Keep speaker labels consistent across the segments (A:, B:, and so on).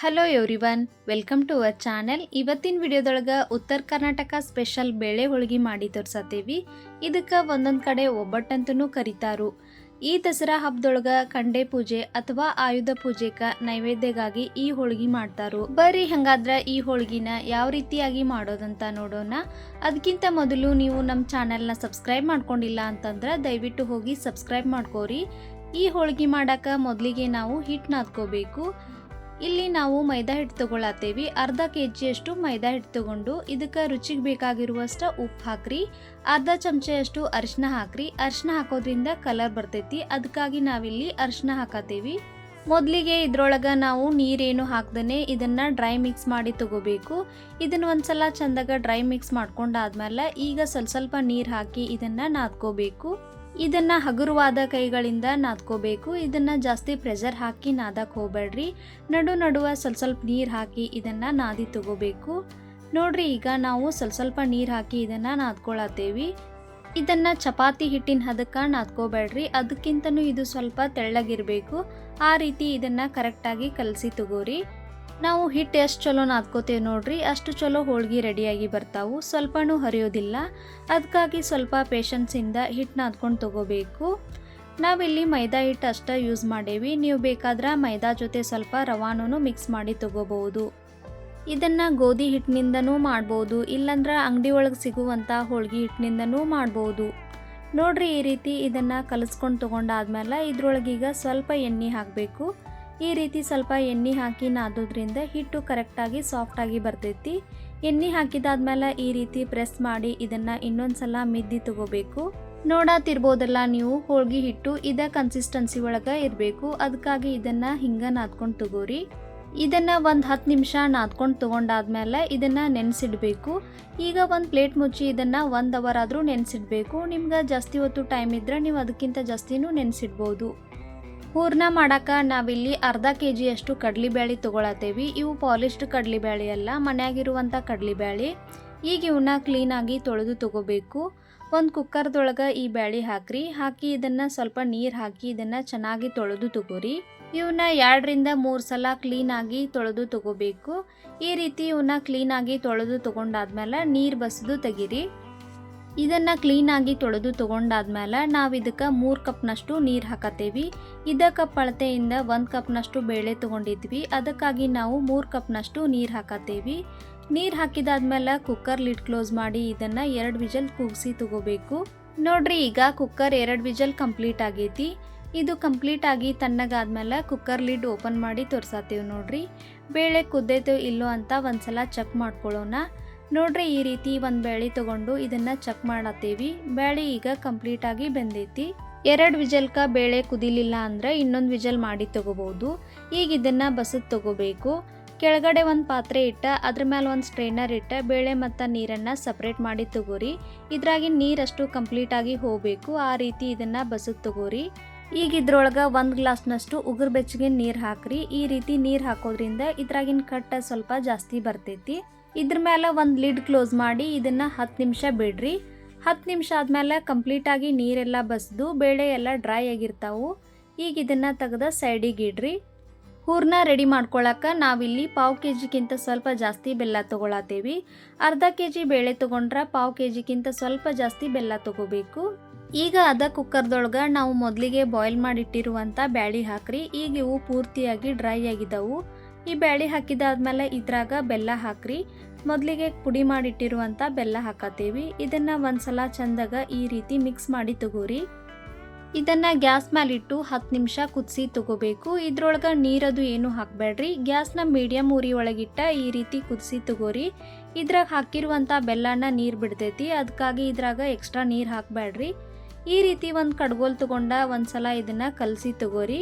A: Hello everyone welcome to our channel ಇವತ್ತಿನ ವಿಡಿಯೋದೊಳಗೆ ಉತ್ತರ ಕರ್ನಾಟಕ ಸ್ಪೆಷಲ್ ಬೇಳೆ ಹೋಳಿಗೆ ಮಾಡಿ ತೋರ್ಸತ್ತೀವಿ. ಇದಕ್ಕೆ ಒಂದೊಂದು ಕಡೆ ಒಬ್ಬಟ್ಟಂತೂ ಕರೀತಾರು. ಈ ದಸರಾ ಹಬ್ಬದೊಳಗ ಕಂಡೆ ಪೂಜೆ ಅಥವಾ ಆಯುಧ ಪೂಜೆಕ ನೈವೇದ್ಯಗಾಗಿ ಈ ಹೋಳಿಗೆ ಮಾಡ್ತಾರು. ಬರ್ರಿ ಹಂಗಾದ್ರ ಈ ಹೋಳಿಗೆನ ಯಾವ ರೀತಿಯಾಗಿ ಮಾಡೋದಂತ ನೋಡೋಣ. ಅದಕ್ಕಿಂತ ಮೊದಲು ನೀವು ನಮ್ಮ ಚಾನೆಲ್ನ ಸಬ್ಸ್ಕ್ರೈಬ್ ಮಾಡ್ಕೊಂಡಿಲ್ಲ ಅಂತಂದ್ರೆ ದಯವಿಟ್ಟು ಹೋಗಿ ಸಬ್ಸ್ಕ್ರೈಬ್ ಮಾಡ್ಕೋರಿ. ಈ ಹೋಳಿಗೆ ಮಾಡಾಕ ಮೊದಲಿಗೆ ನಾವು ಹಿಟ್ಟು ನಾದ್ಕೋಬೇಕು. ಇಲ್ಲಿ ನಾವು ಮೈದಾ ಹಿಟ್ಟು ತಗೊಳತ್ತೇವಿ ಅರ್ಧ ಕೆ ಜಿಯಷ್ಟು ಮೈದಾ ಹಿಟ್ಟು ತಗೊಂಡು ಇದಕ್ಕೆ ರುಚಿಗೆ ಬೇಕಾಗಿರುವಷ್ಟು ಉಪ್ಪು ಹಾಕ್ರಿ. ಅರ್ಧ ಚಮಚೆಯಷ್ಟು ಅರಿಶಿನ ಹಾಕ್ರಿ. ಅರಿಶಿನ ಹಾಕೋದ್ರಿಂದ ಕಲರ್ ಬರ್ತೈತಿ. ಅದಕ್ಕಾಗಿ ನಾವಿಲ್ಲಿ ಅರಿಶಿನ ಹಾಕತ್ತೇವಿ. ಮೊದಲಿಗೆ ಇದ್ರೊಳಗೆ ನಾವು ನೀರೇನು ಹಾಕ್ದೇ ಇದನ್ನು ಡ್ರೈ ಮಿಕ್ಸ್ ಮಾಡಿ ತಗೋಬೇಕು. ಇದನ್ನು ಒಂದ್ಸಲ ಚಂದಾಗ ಡ್ರೈ ಮಿಕ್ಸ್ ಮಾಡ್ಕೊಂಡಾದ್ಮೇಲೆ ಈಗ ಸ್ವಲ್ಪ ಸ್ವಲ್ಪ ನೀರು ಹಾಕಿ ಇದನ್ನು ನಾದ್ಕೋಬೇಕು. ಇದನ್ನ ಹಗುರವಾದ ಕೈಗಳಿಂದ ನಾದ್ಕೋಬೇಕು. ಇದನ್ನ ಜಾಸ್ತಿ ಪ್ರೆಷರ್ ಹಾಕಿ ನಾದಕ್ಕೆ ಹೋಗಬೇಡ್ರಿ. ನಡು ನಡುವ ಸ್ವಲ್ಪ ಸ್ವಲ್ಪ ನೀರು ಹಾಕಿ ಇದನ್ನ ನಾದಿ ತಗೋಬೇಕು. ನೋಡ್ರಿ, ಈಗ ನಾವು ಸ್ವಲ್ಪ ಸ್ವಲ್ಪ ನೀರು ಹಾಕಿ ಇದನ್ನ ನಾದ್ಕೊಳತ್ತೇವಿ. ಇದನ್ನ ಚಪಾತಿ ಹಿಟ್ಟಿನ ಹದಕ್ಕೆ ನಾದ್ಕೋಬೇಡ್ರಿ. ಅದಕ್ಕಿಂತನೂ ಇದು ಸ್ವಲ್ಪ ತೆಳ್ಳಗಿರಬೇಕು. ಆ ರೀತಿ ಇದನ್ನ ಕರೆಕ್ಟಾಗಿ ಕಲಸಿ ತಗೋರಿ. ನಾವು ಹಿಟ್ಟು ಎಷ್ಟು ಚಲೋ ನಾದ್ಕೋತೇವೆ ನೋಡ್ರಿ, ಅಷ್ಟು ಚಲೋ ಹೋಳ್ಗೆ ರೆಡಿಯಾಗಿ ಬರ್ತಾವು. ಸ್ವಲ್ಪನೂ ಹರಿಯೋದಿಲ್ಲ. ಅದಕ್ಕಾಗಿ ಸ್ವಲ್ಪ ಪೇಷನ್ಸಿಂದ ಹಿಟ್ಟು ನಾದ್ಕೊಂಡು ತಗೋಬೇಕು. ನಾವಿಲ್ಲಿ ಮೈದಾ ಹಿಟ್ಟು ಅಷ್ಟೇ ಯೂಸ್ ಮಾಡೇವಿ. ನೀವು ಬೇಕಾದ್ರೆ ಮೈದಾ ಜೊತೆ ಸ್ವಲ್ಪ ರವಾನೂ ಮಿಕ್ಸ್ ಮಾಡಿ ತಗೋಬಹುದು. ಇದನ್ನು ಗೋಧಿ ಹಿಟ್ಟಿನಿಂದನೂ ಮಾಡ್ಬೋದು. ಇಲ್ಲಂದ್ರೆ ಅಂಗಡಿ ಒಳಗೆ ಸಿಗುವಂಥ ಹೋಳ್ಗೆ ಹಿಟ್ಟಿನಿಂದನೂ ಮಾಡ್ಬೋದು. ನೋಡ್ರಿ ಈ ರೀತಿ ಇದನ್ನು ಕಲಿಸ್ಕೊಂಡು ತೊಗೊಂಡಾದ್ಮೇಲೆ ಇದ್ರೊಳಗೀಗ ಸ್ವಲ್ಪ ಎಣ್ಣೆ ಹಾಕಬೇಕು. ಈ ರೀತಿ ಸ್ವಲ್ಪ ಎಣ್ಣೆ ಹಾಕಿ ನಾದೋದ್ರಿಂದ ಹಿಟ್ಟು ಕರೆಕ್ಟಾಗಿ ಸಾಫ್ಟಾಗಿ ಬರ್ತೈತಿ. ಎಣ್ಣೆ ಹಾಕಿದಾದ್ಮೇಲೆ ಈ ರೀತಿ ಪ್ರೆಸ್ ಮಾಡಿ ಇದನ್ನು ಇನ್ನೊಂದ್ಸಲ ಮಿದ್ದಿ ತಗೋಬೇಕು. ನೋಡಾತಿರ್ಬೋದಲ್ಲ ನೀವು ಹೋಳ್ಗೆ ಹಿಟ್ಟು, ಇದ ಕನ್ಸಿಸ್ಟೆನ್ಸಿ ಒಳಗೆ ಇರಬೇಕು. ಅದಕ್ಕಾಗಿ ಇದನ್ನು ಹಿಂಗೆ ನಾದ್ಕೊಂಡು ತಗೋರಿ. ಇದನ್ನು ಒಂದು ಹತ್ತು ನಿಮಿಷ ನಾದ್ಕೊಂಡು ತೊಗೊಂಡಾದ್ಮೇಲೆ ಇದನ್ನು ನೆನೆಸಿಡಬೇಕು. ಈಗ ಒಂದು ಪ್ಲೇಟ್ ಮುಚ್ಚಿ ಇದನ್ನು ಒಂದು ಅವರ್ ಆದರೂ ನೆನೆಸಿಡಬೇಕು. ನಿಮ್ಗೆ ಜಾಸ್ತಿ ಹೊತ್ತು ಟೈಮ್ ಇದ್ದರೆ ನೀವು ಅದಕ್ಕಿಂತ ಜಾಸ್ತಿನೂ ನೆನೆಸಿಡ್ಬೋದು. ಹೂರ್ಣ ಮಾಡಕ್ಕೆ ನಾವಿಲ್ಲಿ ಅರ್ಧ ಕೆ ಜಿಯಷ್ಟು ಕಡಲೆಬೇಳೆ ತೊಗೊಳತ್ತೇವಿ. ಇವು ಪಾಲಿಶ್ಡ್ ಕಡಲೆಬೇಳೆ ಅಲ್ಲ ಮನ್ಯಾಗಿರುವಂಥ ಕಡಲೆಬೇಳೆ ಈಗ ಇವನ್ನ ಕ್ಲೀನಾಗಿ ತೊಳೆದು ತೊಗೋಬೇಕು. ಒಂದು ಕುಕ್ಕರ್ದೊಳಗೆ ಈ ಬ್ಯಾಳಿ ಹಾಕ್ರಿ. ಹಾಕಿ ಇದನ್ನು ಸ್ವಲ್ಪ ನೀರು ಹಾಕಿ ಇದನ್ನು ಚೆನ್ನಾಗಿ ತೊಳೆದು ತೊಗೋರಿ. ಇವನ್ನ ಎರಡರಿಂದ ಮೂರು ಸಲ ಕ್ಲೀನಾಗಿ ತೊಳೆದು ತೊಗೋಬೇಕು. ಈ ರೀತಿ ಇವನ್ನ ಕ್ಲೀನಾಗಿ ತೊಳೆದು ತೊಗೊಂಡಾದ್ಮೇಲೆ ನೀರು ಬಸಿದು ತೆಗೀರಿ. ಇದನ್ನು ಕ್ಲೀನಾಗಿ ತೊಳೆದು ತೊಗೊಂಡಾದ್ಮೇಲೆ ನಾವು ಇದಕ್ಕೆ ಮೂರು ಕಪ್ನಷ್ಟು ನೀರು ಹಾಕತ್ತೀವಿ. ಇದ ಕಪ್ ಅಳತೆಯಿಂದ ಒಂದು ಕಪ್ನಷ್ಟು ಬೇಳೆ ತೊಗೊಂಡಿದ್ವಿ. ಅದಕ್ಕಾಗಿ ನಾವು ಮೂರು ಕಪ್ನಷ್ಟು ನೀರು ಹಾಕತ್ತೀವಿ. ನೀರು ಹಾಕಿದಾದ್ಮೇಲೆ ಕುಕ್ಕರ್ ಲಿಡ್ ಕ್ಲೋಸ್ ಮಾಡಿ ಇದನ್ನು ಎರಡು ವಿಜಲ್ ಕೂಗಿಸಿ ತಗೋಬೇಕು. ನೋಡ್ರಿ, ಈಗ ಕುಕ್ಕರ್ ಎರಡು ವಿಜಲ್ ಕಂಪ್ಲೀಟ್ ಆಗೈತಿ. ಇದು ಕಂಪ್ಲೀಟ್ ಆಗಿ ತಣ್ಣಗಾದ್ಮೇಲೆ ಕುಕ್ಕರ್ ಲಿಡ್ ಓಪನ್ ಮಾಡಿ ತೋರಿಸತ್ತೀವಿ ನೋಡ್ರಿ. ಬೇಳೆ ಕುದ್ದೈತೋ ಇಲ್ಲೋ ಅಂತ ಒಂದ್ಸಲ ಚೆಕ್ ಮಾಡ್ಕೊಳ್ಳೋಣ ನೋಡ್ರಿ ಈ ರೀತಿ ಒಂದು ಬ್ಯಾಳಿ ತಗೊಂಡು ಇದನ್ನ ಚೆಕ್ ಮಾಡತ್ತೀವಿ. ಬ್ಯಾಳಿ ಈಗ ಕಂಪ್ಲೀಟ್ ಆಗಿ ಬೆಂದೈತಿ. ಎರಡು ವಿಜಲ್ಕ ಬೇಳೆ ಕುದಿಲಿಲ್ಲ ಅಂದ್ರೆ ಇನ್ನೊಂದು ವಿಜಲ್ ಮಾಡಿ ತಗೋಬಹುದು. ಈಗ ಇದನ್ನ ಬಸದ್ ತಗೋಬೇಕು. ಕೆಳಗಡೆ ಒಂದು ಪಾತ್ರೆ ಇಟ್ಟ, ಅದ್ರ ಮೇಲೆ ಒಂದು ಸ್ಟ್ರೈನರ್ ಇಟ್ಟ, ಬೇಳೆ ಮತ್ತು ನೀರನ್ನು ಸಪ್ರೇಟ್ ಮಾಡಿ ತಗೋರಿ. ಇದ್ರಾಗಿ ನೀರಷ್ಟು ಕಂಪ್ಲೀಟಾಗಿ ಹೋಗಬೇಕು. ಆ ರೀತಿ ಇದನ್ನು ಬಸದ್ ತಗೋರಿ. ಈಗ ಇದ್ರೊಳಗೆ ಒಂದು ಗ್ಲಾಸ್ನಷ್ಟು ಉಗುರು ಬೆಚ್ಚಗಿನ ನೀರು ಹಾಕ್ರಿ. ಈ ರೀತಿ ನೀರು ಹಾಕೋದ್ರಿಂದ ಇದ್ರಾಗಿನ ಕಟ್ಟ ಸ್ವಲ್ಪ ಜಾಸ್ತಿ ಬರ್ತೈತಿ. ಇದ್ರ ಮೇಲೆ ಒಂದು ಲಿಡ್ ಕ್ಲೋಸ್ ಮಾಡಿ ಇದನ್ನು ಹತ್ತು ನಿಮಿಷ ಬಿಡ್ರಿ. ಹತ್ತು ನಿಮಿಷ ಆದಮೇಲೆ ಕಂಪ್ಲೀಟಾಗಿ ನೀರೆಲ್ಲ ಬಸ್ದು, ಬೇಳೆ ಎಲ್ಲ ಡ್ರೈ ಆಗಿರ್ತಾವು. ಈಗ ಇದನ್ನು ತೆಗೆದ ಸೈಡಿಗೆ ಇಡ್ರಿ. ಹೂರ್ನ ರೆಡಿ ಮಾಡ್ಕೊಳಕ್ಕೆ ನಾವಿಲ್ಲಿ ಪಾವು ಕೆ ಜಿಗಿಂತ ಸ್ವಲ್ಪ ಜಾಸ್ತಿ ಬೆಲ್ಲ ತೊಗೊಳತ್ತೇವಿ ಅರ್ಧ ಕೆ ಜಿ ಬೇಳೆ ತೊಗೊಂಡ್ರೆ ಪಾವು ಕೆ ಜಿಗಿಂತ ಸ್ವಲ್ಪ ಜಾಸ್ತಿ ಬೆಲ್ಲ ತೊಗೋಬೇಕು. ಈಗ ಅದ ಕುಕ್ಕರ್ದೊಳಗೆ ನಾವು ಮೊದಲಿಗೆ ಬಾಯ್ಲ್ ಮಾಡಿಟ್ಟಿರುವಂಥ ಬ್ಯಾಳಿ ಹಾಕ್ರಿ. ಈಗ ಇವು ಪೂರ್ತಿಯಾಗಿ ಡ್ರೈ ಆಗಿದ್ದವು ಈ ಬ್ಯಾಳಿ ಹಾಕಿದಾದ್ಮೇಲೆ ಇದ್ರಾಗ ಬೆಲ್ಲ ಹಾಕ್ರಿ. ಮೊದಲಿಗೆ ಪುಡಿ ಮಾಡಿಟ್ಟಿರುವಂಥ ಬೆಲ್ಲ ಹಾಕತ್ತೀವಿ. ಇದನ್ನು ಒಂದ್ಸಲ ಚಂದಾಗ ಈ ರೀತಿ ಮಿಕ್ಸ್ ಮಾಡಿ ತಗೋರಿ. ಇದನ್ನು ಗ್ಯಾಸ್ ಮೇಲಿಟ್ಟು ಹತ್ತು ನಿಮಿಷ ಕುದಿಸಿ ತಗೋಬೇಕು. ಇದ್ರೊಳಗೆ ನೀರದು ಏನು ಹಾಕಬೇಡ್ರಿ. ಗ್ಯಾಸ್ನ ಮೀಡಿಯಮ್ ಉರಿ ಒಳಗಿಟ್ಟ ಈ ರೀತಿ ಕುದಿಸಿ ತಗೋರಿ. ಇದ್ರಾಗ ಹಾಕಿರುವಂಥ ಬೆಲ್ಲನ ನೀರು ಬಿಡ್ತೈತಿ. ಅದಕ್ಕಾಗಿ ಇದ್ರಾಗ ಎಕ್ಸ್ಟ್ರಾ ನೀರು ಹಾಕಬೇಡ್ರಿ. ಈ ರೀತಿ ಒಂದು ಕಡ್ಗೋಲ್ ತಗೊಂಡ ಒಂದ್ಸಲ ಇದನ್ನು ಕಲಸಿ ತಗೋರಿ.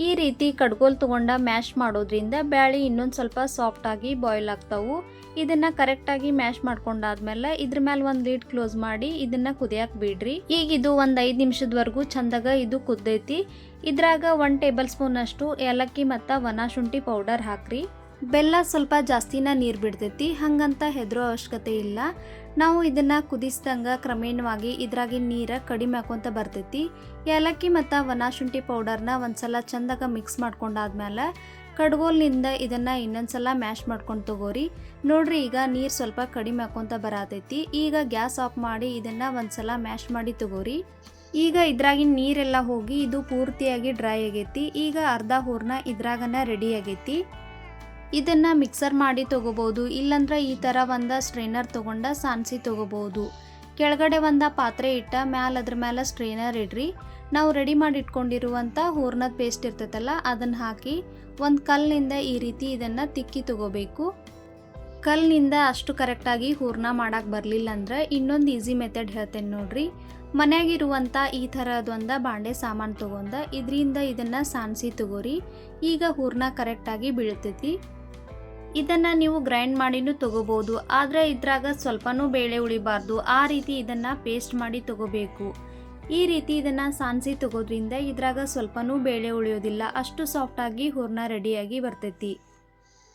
A: ಈ ರೀತಿ ಕಡ್ಗೋಲ್ ತಗೊಂಡ ಮ್ಯಾಶ್ ಮಾಡೋದ್ರಿಂದ ಬ್ಯಾಳಿ ಇನ್ನೊಂದು ಸ್ವಲ್ಪ ಸಾಫ್ಟಾಗಿ ಬಾಯ್ಲ್ ಆಗ್ತಾವು. ಇದನ್ನ ಕರೆಕ್ಟಾಗಿ ಮ್ಯಾಶ್ ಮಾಡ್ಕೊಂಡಾದ್ಮೇಲೆ ಇದ್ರ ಮೇಲೆ ಒಂದು ಲೀಡ್ ಕ್ಲೋಸ್ ಮಾಡಿ ಇದನ್ನ ಕುದಿಯಕ್ಕೆ ಬಿಡ್ರಿ. ಈಗ ಇದು ಒಂದು ಐದು ನಿಮಿಷದವರೆಗೂ ಚಂದಾಗ ಇದು ಕುದ್ದೈತಿ. ಇದ್ರಾಗ ಒನ್ ಟೇಬಲ್ ಸ್ಪೂನ್ ಅಷ್ಟು ಏಲಕ್ಕಿ ಮತ್ತು ಒಣ ಶುಂಠಿ ಪೌಡರ್ ಹಾಕ್ರಿ. ಬೆಲ್ಲ ಸ್ವಲ್ಪ ಜಾಸ್ತಿನ ನೀರು ಬಿಡ್ತೈತಿ, ಹಂಗಂತ ಹೆದರೋ ಅವಶ್ಯಕತೆ ಇಲ್ಲ. ನಾವು ಇದನ್ನು ಕುದಿಸ್ದಂಗೆ ಕ್ರಮೇಣವಾಗಿ ಇದ್ರಾಗಿನ ನೀರು ಕಡಿಮೆ ಹಾಕೊಂತ ಬರ್ತೈತಿ. ಏಲಕ್ಕಿ ಮತ್ತು ಒಣ ಶುಂಠಿ ಪೌಡರ್ನ ಒಂದ್ಸಲ ಚಂದಾಗ ಮಿಕ್ಸ್ ಮಾಡ್ಕೊಂಡಾದ್ಮೇಲೆ ಕಡ್ಗೋಲ್ನಿಂದ ಇದನ್ನು ಇನ್ನೊಂದ್ಸಲ ಮ್ಯಾಶ್ ಮಾಡ್ಕೊಂಡು ತಗೋರಿ. ನೋಡ್ರಿ, ಈಗ ನೀರು ಸ್ವಲ್ಪ ಕಡಿಮೆ ಹಾಕೊಂತ ಬರತೈತಿ. ಈಗ ಗ್ಯಾಸ್ ಆಫ್ ಮಾಡಿ ಇದನ್ನು ಒಂದ್ಸಲ ಮ್ಯಾಶ್ ಮಾಡಿ ತಗೋರಿ. ಈಗ ಇದ್ರಾಗಿನ ನೀರೆಲ್ಲ ಹೋಗಿ ಇದು ಪೂರ್ತಿಯಾಗಿ ಡ್ರೈ ಆಗೈತಿ. ಈಗ ಅರ್ಧ ಹೂರ್ನ ಇದ್ರಾಗನ ರೆಡಿ ಆಗೈತಿ. ಇದನ್ನ ಮಿಕ್ಸರ್ ಮಾಡಿ ತೊಗೋಬೋದು. ಇಲ್ಲಂದ್ರೆ ಈ ಥರ ಒಂದು ಸ್ಟ್ರೈನರ್ ತೊಗೊಂಡು ಸಾನ್ಸಿ ತೊಗೋಬೋದು. ಕೆಳಗಡೆ ಒಂದು ಪಾತ್ರೆ ಇಟ್ಟ ಮ್ಯಾಲ ಅದ್ರ ಮೇಲೆ ಸ್ಟ್ರೈನರ್ ಇಡ್ರಿ. ನಾವು ರೆಡಿ ಮಾಡಿ ಇಟ್ಕೊಂಡಿರುವಂಥ ಹೂರ್ಣದ ಪೇಸ್ಟ್ ಇರ್ತೈತಲ್ಲ, ಅದನ್ನು ಹಾಕಿ ಒಂದು ಕಲ್ಲಿನಿಂದ ಈ ರೀತಿ ಇದನ್ನು ತಿಕ್ಕಿ ತಗೋಬೇಕು. ಕಲ್ಲಿನಿಂದ ಅಷ್ಟು ಕರೆಕ್ಟಾಗಿ ಹೂರ್ಣ ಮಾಡೋಕ್ಕೆ ಬರಲಿಲ್ಲ ಅಂದ್ರೆ ಇನ್ನೊಂದು ಈಸಿ ಮೆಥಡ್ ಹೇಳ್ತೇನೆ ನೋಡ್ರಿ. ಮನೆಯಾಗಿರುವಂಥ ಈ ಥರದೊಂದು ಬಾಂಡೆ ಸಾಮಾನು ತೊಗೊಂಡ, ಇದರಿಂದ ಇದನ್ನು ಸಾನ್ಸಿ ತಗೋರಿ. ಈಗ ಹೂರ್ಣ ಕರೆಕ್ಟಾಗಿ ಬೀಳ್ತೈತಿ. ಇದನ್ನು ನೀವು ಗ್ರೈಂಡ್ ಮಾಡಿನೂ ತಗೋಬೋದು. ಆದರೆ ಇದ್ರಾಗ ಸ್ವಲ್ಪನೂ ಬೇಳೆ ಉಳಿಬಾರ್ದು ಆ ರೀತಿ ಇದನ್ನು ಪೇಸ್ಟ್ ಮಾಡಿ ತಗೋಬೇಕು. ಈ ರೀತಿ ಇದನ್ನು ಸಾನ್ಸಿ ತಗೋದ್ರಿಂದ ಇದ್ರಾಗ ಸ್ವಲ್ಪನೂ ಬೇಳೆ ಉಳಿಯೋದಿಲ್ಲ ಅಷ್ಟು ಸಾಫ್ಟಾಗಿ ಹೂರ್ಣ ರೆಡಿಯಾಗಿ ಬರ್ತೈತಿ.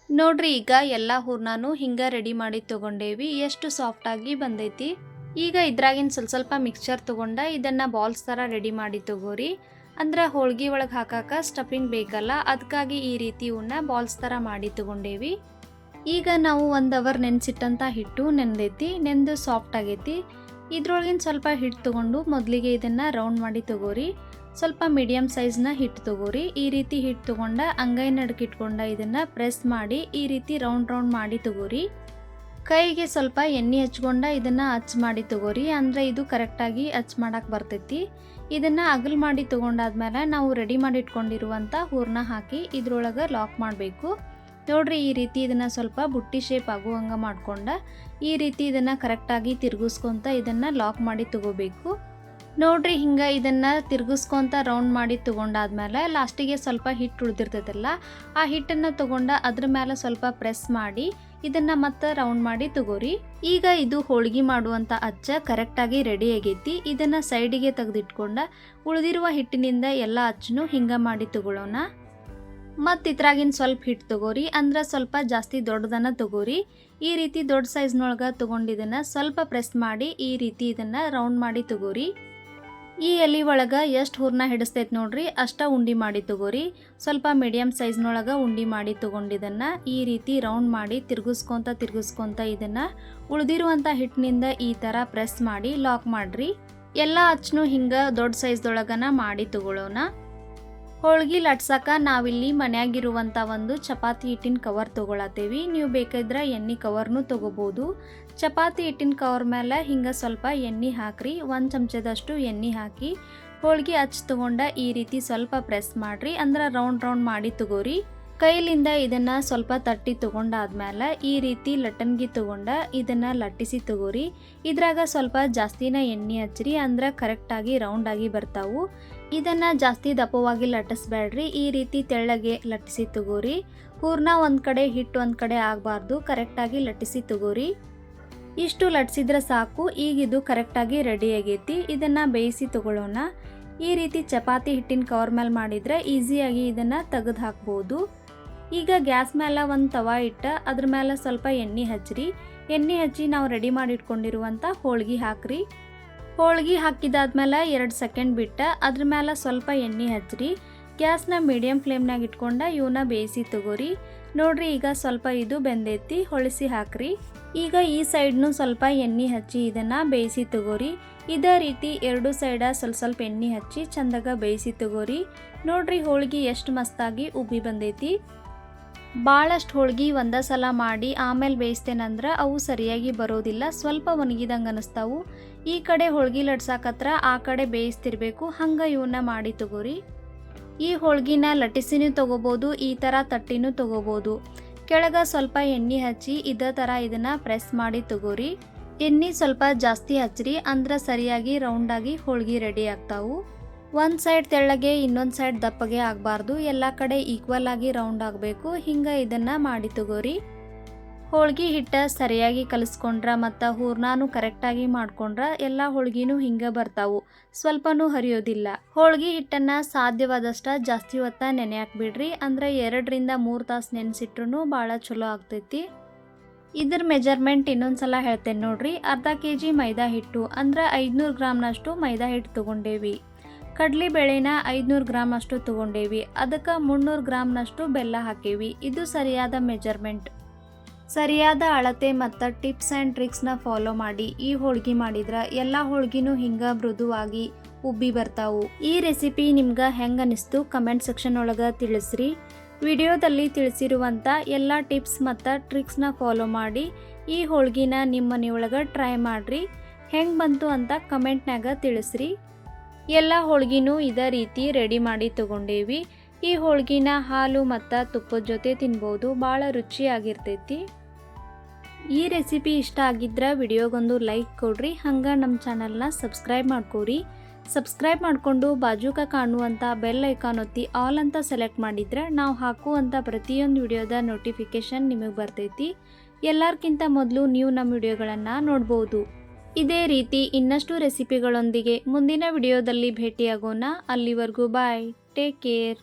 A: ನೋಡ್ರಿ, ಈಗ ಎಲ್ಲ ಹೂರ್ಣನೂ ಹಿಂಗೆ ರೆಡಿ ಮಾಡಿ ತಗೊಂಡೇವಿ. ಎಷ್ಟು ಸಾಫ್ಟಾಗಿ ಬಂದೈತಿ. ಈಗ ಇದ್ರಾಗಿನ ಸ್ವಲ್ಪ ಸ್ವಲ್ಪ ಮಿಕ್ಸ್ಚರ್ ತಗೊಂಡ ಇದನ್ನು ಬಾಲ್ಸ್ ಥರ ರೆಡಿ ಮಾಡಿ ತಗೋರಿ. ಅಂದ್ರೆ ಹೋಳ್ಗಿ ಒಳಗೆ ಹಾಕಾಕ ಸ್ಟಫಿಂಗ್ ಬೇಕಲ್ಲ ಅದಕ್ಕಾಗಿ ಈ ರೀತಿ ಇವನ್ನ ಬಾಲ್ಸ್ ಥರ ಮಾಡಿ ತಗೊಂಡೇವಿ. ಈಗ ನಾವು ಒಂದು ಅವರ್ ನೆನೆಸಿಟ್ಟಂಥ ಹಿಟ್ಟು ನೆಂದೈತಿ ನೆಂದು ಸಾಫ್ಟ್ ಆಗೈತಿ. ಇದ್ರೊಳಗಿನ ಸ್ವಲ್ಪ ಹಿಟ್ಟು ತಗೊಂಡು ಮೊದಲಿಗೆ ಇದನ್ನು ರೌಂಡ್ ಮಾಡಿ ತಗೋರಿ. ಸ್ವಲ್ಪ ಮೀಡಿಯಮ್ ಸೈಜ್ನ ಹಿಟ್ಟು ತಗೋರಿ. ಈ ರೀತಿ ಹಿಟ್ಟು ತಗೊಂಡ ಅಂಗೈ ನಡಕಿಟ್ಕೊಂಡ ಇದನ್ನು ಪ್ರೆಸ್ ಮಾಡಿ ಈ ರೀತಿ ರೌಂಡ್ ರೌಂಡ್ ಮಾಡಿ ತಗೋರಿ. ಕೈಗೆ ಸ್ವಲ್ಪ ಎಣ್ಣೆ ಹಚ್ಕೊಂಡ ಇದನ್ನು ಹಚ್ ಮಾಡಿ ತಗೋರಿ. ಅಂದರೆ ಇದು ಕರೆಕ್ಟಾಗಿ ಹಚ್ ಮಾಡಕ್ಕೆ ಬರ್ತೈತಿ. ಇದನ್ನು ಅಗಲು ಮಾಡಿ ತೊಗೊಂಡಾದ್ಮೇಲೆ ನಾವು ರೆಡಿ ಮಾಡಿ ಇಟ್ಕೊಂಡಿರುವಂಥ ಹೂರನ್ನ ಹಾಕಿ ಇದ್ರೊಳಗೆ ಲಾಕ್ ಮಾಡಬೇಕು. ನೋಡ್ರಿ, ಈ ರೀತಿ ಇದನ್ನು ಸ್ವಲ್ಪ ಬುಟ್ಟಿ ಶೇಪ್ ಆಗುವಂಗೆ ಮಾಡ್ಕೊಂಡ ಈ ರೀತಿ ಇದನ್ನು ಕರೆಕ್ಟಾಗಿ ತಿರುಗಿಸ್ಕೊತ ಇದನ್ನು ಲಾಕ್ ಮಾಡಿ ತಗೋಬೇಕು. ನೋಡ್ರಿ, ಹಿಂಗೆ ಇದನ್ನು ತಿರ್ಗಿಸ್ಕೊತ ರೌಂಡ್ ಮಾಡಿ ತೊಗೊಂಡಾದ್ಮೇಲೆ ಲಾಸ್ಟಿಗೆ ಸ್ವಲ್ಪ ಹಿಟ್ಟು ಉಳಿದಿರ್ತೈತಲ್ಲ, ಆ ಹಿಟ್ಟನ್ನು ತಗೊಂಡ ಅದ್ರ ಮೇಲೆ ಸ್ವಲ್ಪ ಪ್ರೆಸ್ ಮಾಡಿ ಇದನ್ನು ಮತ್ತೆ ರೌಂಡ್ ಮಾಡಿ ತಗೋರಿ. ಈಗ ಇದು ಹೋಳಿಗೆ ಮಾಡುವಂತ ಅಚ್ಚ ಕರೆಕ್ಟಾಗಿ ರೆಡಿ ಆಗೈತಿ. ಇದನ್ನ ಸೈಡಿಗೆ ತೆಗೆದಿಟ್ಕೊಂಡ ಉಳಿದಿರುವ ಹಿಟ್ಟಿನಿಂದ ಎಲ್ಲ ಅಚ್ಚನ್ನು ಹಿಂಗ ಮಾಡಿ ತಗೊಳ್ಳೋಣ ಮತ್ತು ಇದ್ರಾಗಿನ ಸ್ವಲ್ಪ ಹಿಟ್ಟು ತಗೋರಿ. ಅಂದ್ರೆ ಸ್ವಲ್ಪ ಜಾಸ್ತಿ ದೊಡ್ಡದನ್ನ ತಗೋರಿ. ಈ ರೀತಿ ದೊಡ್ಡ ಸೈಜ್ನೊಳಗೆ ತೊಗೊಂಡಿದ್ದನ್ನು ಸ್ವಲ್ಪ ಪ್ರೆಸ್ ಮಾಡಿ ಈ ರೀತಿ ಇದನ್ನು ರೌಂಡ್ ಮಾಡಿ ತಗೋರಿ. ಈ ಎಲೆ ಒಳಗೆ ಎಷ್ಟು ಹೂರ್ಣ ಹಿಡಿಸ್ತೈತೆ ನೋಡ್ರಿ, ಅಷ್ಟ ಉಂಡಿ ಮಾಡಿ ತಗೋರಿ. ಸ್ವಲ್ಪ ಮೀಡಿಯಮ್ ಸೈಜ್ನೊಳಗೆ ಉಂಡಿ ಮಾಡಿ ತೊಗೊಂಡಿದ್ದನ್ನು ಈ ರೀತಿ ರೌಂಡ್ ಮಾಡಿ ತಿರ್ಗಿಸ್ಕೊತ ತಿರ್ಗಿಸ್ಕೊತ ಇದನ್ನು ಉಳಿದಿರುವಂಥ ಹಿಟ್ಟಿನಿಂದ ಈ ಥರ ಪ್ರೆಸ್ ಮಾಡಿ ಲಾಕ್ ಮಾಡಿರಿ. ಎಲ್ಲ ಅಚ್ಚನು ಹಿಂಗೆ ದೊಡ್ಡ ಸೈಜ್ದೊಳಗನ ಮಾಡಿ ತಗೊಳ್ಳೋಣ ಹೋಳ್ಗಿ ಲಟ್ಸಕ ನಾವಿಲ್ಲಿ ಮನೆಯಾಗಿರುವಂಥ ಒಂದು ಚಪಾತಿ ಹಿಟ್ಟಿನ ಕವರ್ ತೊಗೊಳತ್ತೇವಿ. ನೀವು ಬೇಕಾದ್ರೆ ಎಣ್ಣೆ ಕವರ್ನು ತೊಗೋಬೋದು. ಚಪಾತಿ ಹಿಟ್ಟಿನ ಕವರ್ ಮೇಲೆ ಹಿಂಗೆ ಸ್ವಲ್ಪ ಎಣ್ಣೆ ಹಾಕ್ರಿ. ಒಂದು ಚಮಚದಷ್ಟು ಎಣ್ಣೆ ಹಾಕಿ ಹೋಳ್ಗೆ ಹಚ್ಚಿ ತೊಗೊಂಡ ಈ ರೀತಿ ಸ್ವಲ್ಪ ಪ್ರೆಸ್ ಮಾಡಿರಿ. ಅಂದ್ರೆ ರೌಂಡ್ ರೌಂಡ್ ಮಾಡಿ ತಗೋರಿ. ಕೈಲಿಂದ ಇದನ್ನು ಸ್ವಲ್ಪ ತಟ್ಟಿ ತೊಗೊಂಡಾದ್ಮೇಲೆ ಈ ರೀತಿ ಲಟ್ಟನ್ಗಿ ತೊಗೊಂಡ ಇದನ್ನು ಲಟ್ಟಿಸಿ ತಗೋರಿ. ಇದ್ರಾಗ ಸ್ವಲ್ಪ ಜಾಸ್ತಿನ ಎಣ್ಣೆ ಹಚ್ಚಿರಿ, ಅಂದ್ರೆ ಕರೆಕ್ಟಾಗಿ ರೌಂಡಾಗಿ ಬರ್ತಾವು. ಇದನ್ನು ಜಾಸ್ತಿ ದಪ್ಪವಾಗಿ ಲಟ್ಟಿಸ್ಬೇಡ್ರಿ ಈ ರೀತಿ ತೆಳ್ಳಗೆ ಲಟ್ಟಿಸಿ ತಗೋರಿ. ಪೂರ್ಣ ಒಂದು ಕಡೆ ಹಿಟ್ಟು ಒಂದು ಕಡೆ ಆಗಬಾರ್ದು ಕರೆಕ್ಟಾಗಿ ಲಟ್ಟಿಸಿ ತಗೋರಿ. ಇಷ್ಟು ಲಟ್ಟಿಸಿದ್ರೆ ಸಾಕು, ಈಗ ಇದು ಕರೆಕ್ಟಾಗಿ ರೆಡಿ ಆಗೈತಿ, ಇದನ್ನು ಬೇಯಿಸಿ ತಗೊಳ್ಳೋಣ ಈ ರೀತಿ ಚಪಾತಿ ಹಿಟ್ಟಿನ ಕವರ್ ಮೇಲೆ ಮಾಡಿದರೆ ಈಸಿಯಾಗಿ ಇದನ್ನು ತೆಗೆದು ಹಾಕ್ಬೋದು. ಈಗ ಗ್ಯಾಸ್ ಮೇಲೆ ಒಂದು ತವಾ ಇಟ್ಟ ಅದ್ರ ಮೇಲೆ ಸ್ವಲ್ಪ ಎಣ್ಣೆ ಹಚ್ಚಿರಿ ಎಣ್ಣೆ ಹಚ್ಚಿ ನಾವು ರೆಡಿ ಮಾಡಿ ಇಟ್ಕೊಂಡಿರುವಂಥ ಹೋಳ್ಗೆ ಹಾಕ್ರಿ. ಹೋಳ್ಗೆ ಹಾಕಿದಾದ್ಮೇಲೆ ಎರಡು ಸೆಕೆಂಡ್ ಬಿಟ್ಟ ಅದ್ರ ಮೇಲೆ ಸ್ವಲ್ಪ ಎಣ್ಣೆ ಹಚ್ಚಿರಿ ಗ್ಯಾಸ್ನ ಮೀಡಿಯಂ ಫ್ಲೇಮ್ನಾಗ ಇಟ್ಕೊಂಡ ಇವನ್ನ ಬೇಯಿಸಿ ತಗೋರಿ. ನೋಡ್ರಿ ಈಗ ಸ್ವಲ್ಪ ಇದು ಬೆಂದೈತಿ, ಹೊಳಿಸಿ ಹಾಕ್ರಿ. ಈಗ ಈ ಸೈಡ್ನು ಸ್ವಲ್ಪ ಎಣ್ಣೆ ಹಚ್ಚಿ ಇದನ್ನು ಬೇಯಿಸಿ ತಗೋರಿ. ಇದೇ ರೀತಿ ಎರಡು ಸೈಡ ಸ್ವಲ್ಪ ಸ್ವಲ್ಪ ಎಣ್ಣೆ ಹಚ್ಚಿ ಚಂದಾಗ ಬೇಯಿಸಿ ತಗೋರಿ. ನೋಡ್ರಿ ಹೋಳಿಗೆ ಎಷ್ಟು ಮಸ್ತಾಗಿ ಉಬ್ಬಿ ಬಂದೈತಿ. ಭಾಳಷ್ಟು ಹೋಳ್ಗಿ ಒಂದೇ ಸಲ ಮಾಡಿ ಆಮೇಲೆ ಬೇಯಿಸ್ತೇನಂದ್ರೆ ಅವು ಸರಿಯಾಗಿ ಬರೋದಿಲ್ಲ, ಸ್ವಲ್ಪ ಒಣಗಿದಂಗೆ ಅನಿಸ್ತಾವು. ಈ ಕಡೆ ಹೋಳ್ಗಿ ಲಟ್ಸಾಕತ್ರ ಆ ಕಡೆ ಬೇಯಿಸ್ತಿರ್ಬೇಕು, ಹಂಗೆ ಇವನ್ನ ಮಾಡಿ ತಗೋರಿ. ಈ ಹೋಳ್ಗಿನ ಲಟಿಸಿನೂ ತಗೋಬೋದು, ಈ ಥರ ತಟ್ಟಿನೂ ತೊಗೋಬೋದು. ಕೆಳಗೆ ಸ್ವಲ್ಪ ಎಣ್ಣೆ ಹಚ್ಚಿ ಇದೇ ಥರ ಇದನ್ನು ಪ್ರೆಸ್ ಮಾಡಿ ತಗೋರಿ. ಎಣ್ಣೆ ಸ್ವಲ್ಪ ಜಾಸ್ತಿ ಹಚ್ಚಿರಿ ಅಂದ್ರೆ ಸರಿಯಾಗಿ ರೌಂಡಾಗಿ ಹೋಳ್ಗಿ ರೆಡಿ ಆಗ್ತಾವು. ಒಂದು ಸೈಡ್ ತೆಳ್ಳಗೆ, ಇನ್ನೊಂದು ಸೈಡ್ ದಪ್ಪಗೆ ಆಗಬಾರ್ದು. ಎಲ್ಲ ಕಡೆ ಈಕ್ವಲ್ ಆಗಿ ರೌಂಡ್ ಆಗಬೇಕು. ಹಿಂಗೆ ಇದನ್ನು ಮಾಡಿ ತಗೋರಿ. ಹೋಳ್ಗೆ ಹಿಟ್ಟ ಸರಿಯಾಗಿ ಕಲಿಸ್ಕೊಂಡ್ರ ಮತ್ತು ಹೂರ್ಣಾನು ಕರೆಕ್ಟಾಗಿ ಮಾಡ್ಕೊಂಡ್ರ ಎಲ್ಲ ಹೋಳ್ಗಿನೂ ಹಿಂಗೆ ಬರ್ತಾವು. ಸ್ವಲ್ಪನೂ ಹರಿಯೋದಿಲ್ಲ. ಹೋಳ್ಗೆ ಹಿಟ್ಟನ್ನು ಸಾಧ್ಯವಾದಷ್ಟು ಜಾಸ್ತಿ ಹೊತ್ತ ನೆನೆ ಹಾಕ್ಬಿಡ್ರಿ. ಅಂದ್ರೆ ಎರಡರಿಂದ ಮೂರು ತಾಸು ನೆನೆಸಿಟ್ರು ಭಾಳ ಚಲೋ ಆಗ್ತೈತಿ. ಇದ್ರ ಮೆಜರ್ಮೆಂಟ್ ಇನ್ನೊಂದ್ಸಲ ಹೇಳ್ತೇನೆ ನೋಡ್ರಿ. ಅರ್ಧ ಕೆ ಜಿ ಮೈದಾ ಹಿಟ್ಟು, ಅಂದ್ರೆ ಐದುನೂರು ಗ್ರಾಮ್ನಷ್ಟು ಮೈದಾ ಹಿಟ್ಟು ತೊಗೊಂಡೇವಿ. ಕಡಲೆಬೇಳೆನ ಐದುನೂರು ಗ್ರಾಮ್ ಅಷ್ಟು ತೊಗೊಂಡೇವಿ. ಅದಕ್ಕೆ ಮುನ್ನೂರು ಗ್ರಾಮ್ನಷ್ಟು ಬೆಲ್ಲ ಹಾಕೇವಿ. ಇದು ಸರಿಯಾದ ಮೆಜರ್ಮೆಂಟ್ ಸರಿಯಾದ ಅಳತೆ ಮತ್ತು ಟಿಪ್ಸ್ ಆ್ಯಂಡ್ ಟ್ರಿಕ್ಸ್ನ ಫಾಲೋ ಮಾಡಿ. ಈ ಹೋಳ್ಗೆ ಮಾಡಿದ್ರೆ ಎಲ್ಲ ಹೋಳ್ಗಿನೂ ಹಿಂಗೆ ಮೃದುವಾಗಿ ಉಬ್ಬಿ ಬರ್ತಾವು. ಈ ರೆಸಿಪಿ ನಿಮ್ಗೆ ಹೆಂಗೆ ಅನಿಸ್ತು ಕಮೆಂಟ್ ಸೆಕ್ಷನ್ ಒಳಗೆ ತಿಳಿಸ್ರಿ. ವಿಡಿಯೋದಲ್ಲಿ ತಿಳಿಸಿರುವಂಥ ಎಲ್ಲ ಟಿಪ್ಸ್ ಮತ್ತು ಟ್ರಿಕ್ಸ್ನ ಫಾಲೋ ಮಾಡಿ. ಈ ಹೋಳ್ಗಿನ ನಿಮ್ಮ ಮನೆಯೊಳಗೆ ಟ್ರೈ ಮಾಡಿರಿ. ಹೆಂಗೆ ಬಂತು ಅಂತ ಕಮೆಂಟ್ನಾಗ ತಿಳಿಸ್ರಿ. ಎಲ್ಲ ಹೋಳ್ಗಿನೂ ಇದೇ ರೀತಿ ರೆಡಿ ಮಾಡಿ ತಗೊಂಡೇವಿ. ಈ ಹೋಳ್ಗಿನ ಹಾಲು ಮತ್ತು ತುಪ್ಪದ ಜೊತೆ ತಿನ್ಬೋದು, ಭಾಳ ರುಚಿಯಾಗಿರ್ತೈತಿ. ಈ ರೆಸಿಪಿ ಇಷ್ಟ ಆಗಿದ್ರೆ ವಿಡಿಯೋಗೊಂದು ಲೈಕ್ ಕೊಡ್ರಿ, ಹಂಗೆ ನಮ್ಮ ಚಾನಲ್ನ ಸಬ್ಸ್ಕ್ರೈಬ್ ಮಾಡ್ಕೊರಿ. ಸಬ್ಸ್ಕ್ರೈಬ್ ಮಾಡಿಕೊಂಡು ಬಾಜುಕ ಕಾಣುವಂಥ ಬೆಲ್ ಐಕಾನ್ ಒತ್ತಿ ಆಲ್ ಅಂತ ಸೆಲೆಕ್ಟ್ ಮಾಡಿದ್ರೆ ನಾವು ಹಾಕುವಂಥ ಪ್ರತಿಯೊಂದು ವಿಡಿಯೋದ ನೋಟಿಫಿಕೇಷನ್ ನಿಮಗೆ ಬರ್ತೈತಿ. ಎಲ್ಲರ್ಕಿಂತ ಮೊದಲು ನೀವು ನಮ್ಮ ವಿಡಿಯೋಗಳನ್ನು ನೋಡ್ಬೋದು. ಇದೇ ರೀತಿ ಇನ್ನಷ್ಟು ರೆಸಿಪಿಗಳೊಂದಿಗೆ ಮುಂದಿನ ವಿಡಿಯೋದಲ್ಲಿ ಭೇಟಿಯಾಗೋಣ. ಅಲ್ಲಿವರೆಗೂ ಬಾಯ್ ಟೇಕ್ ಕೇರ್